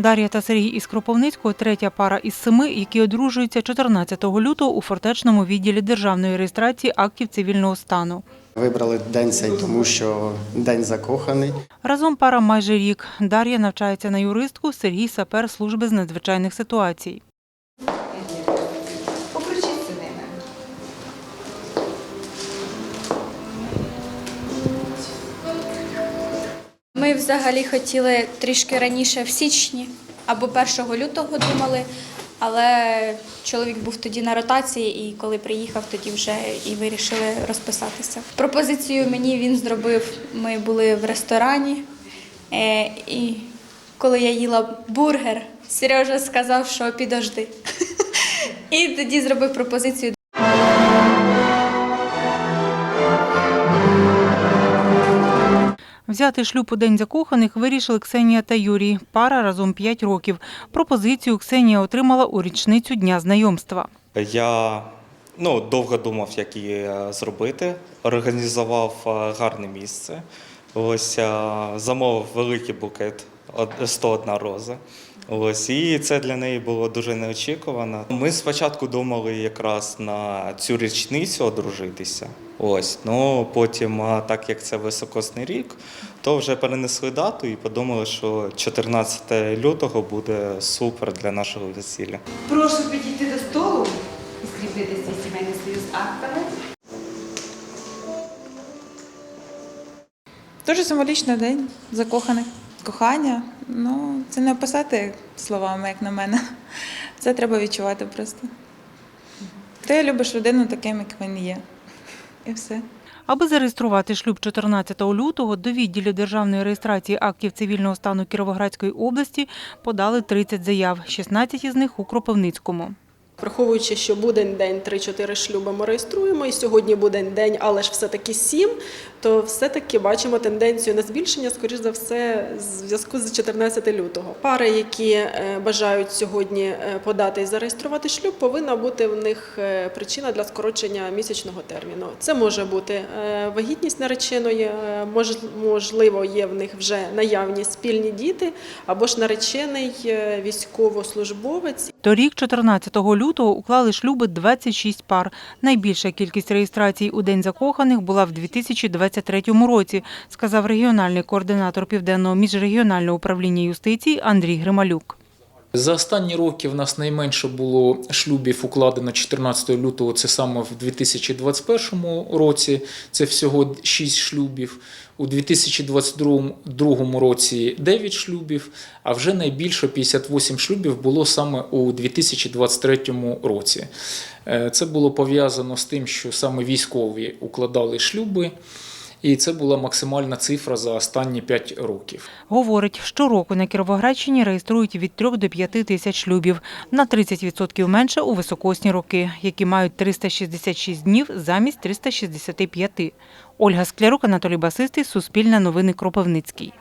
Дар'я та Сергій із Кропивницького – третя пара із семи, які одружуються 14 лютого у фортечному відділі державної реєстрації актів цивільного стану. Вибрали день цей, тому що день закоханий. Разом пара майже рік. Дар'я навчається на юристку, Сергій – сапер служби з надзвичайних ситуацій. Ми взагалі хотіли трішки раніше в січні або 1 лютого думали, але чоловік був тоді на ротації, і коли приїхав, тоді вже і вирішили розписатися. Пропозицію мені він зробив. Ми були в ресторані, е, і коли я їла бургер, Сережа сказав, що підожди. І тоді зробив пропозицію Взяти шлюб у день закоханих вирішили Ксенія та Юрій. Пара разом 5 років. Пропозицію Ксенія отримала у річницю дня знайомства. Я ну, довго думав, як її е, зробити. Організував е, гарне місце. Ось е, замовив великий букет од- 101 роза. Ось і це для неї було дуже неочікувано. Ми спочатку думали якраз на цю річницю одружитися. Ось, ну потім, а так як це високосний рік, то вже перенесли дату і подумали, що 14 лютого буде супер для нашого весілля. Прошу підійти до столу і скріпити свій сімейний союз актами. Дуже символічний день закоханих. Кохання. Ну, це не описати словами, як на мене. Це треба відчувати просто. Ти любиш людину таким, як він є. І все. Аби зареєструвати шлюб 14 лютого, до відділу державної реєстрації актів цивільного стану Кіровоградської області подали 30 заяв, 16 із них у Кропивницькому. Враховуючи, що будень день 3-4 шлюби ми реєструємо, і сьогодні будень день, але ж все-таки 7, то все-таки бачимо тенденцію на збільшення, скоріш за все, в зв'язку з 14 лютого. Пари, які е, бажають сьогодні е, подати і зареєструвати шлюб, повинна бути в них е, причина для скорочення місячного терміну. Це може бути вагітність нареченої, можливо, є в них вже наявні спільні діти, або ж наречений військовослужбовець, Торік, 14 лютого, уклали шлюби 26 пар. Найбільша кількість реєстрацій у День закоханих була в 2023 році, сказав регіональний координатор Південного міжрегіонального управління юстиції Андрій Грималюк. За останні роки в нас найменше було шлюбів укладено 14 лютого, це саме в 2021 році, це всього 6 шлюбів. У 2022 році 9 шлюбів, а вже найбільше 58 шлюбів було саме у 2023 році. Е, Це було пов'язано з тим, що саме військові укладали шлюби, і це була максимальна цифра за останні 5 років. Говорить, щороку на Кіровоградщині реєструють від 3 до 5 тисяч шлюбів, на 30% менше у високосні роки, які мають 366 днів замість 365. Ольга Склярук, Анатолій Басистий, Суспільне новини Кропивницький.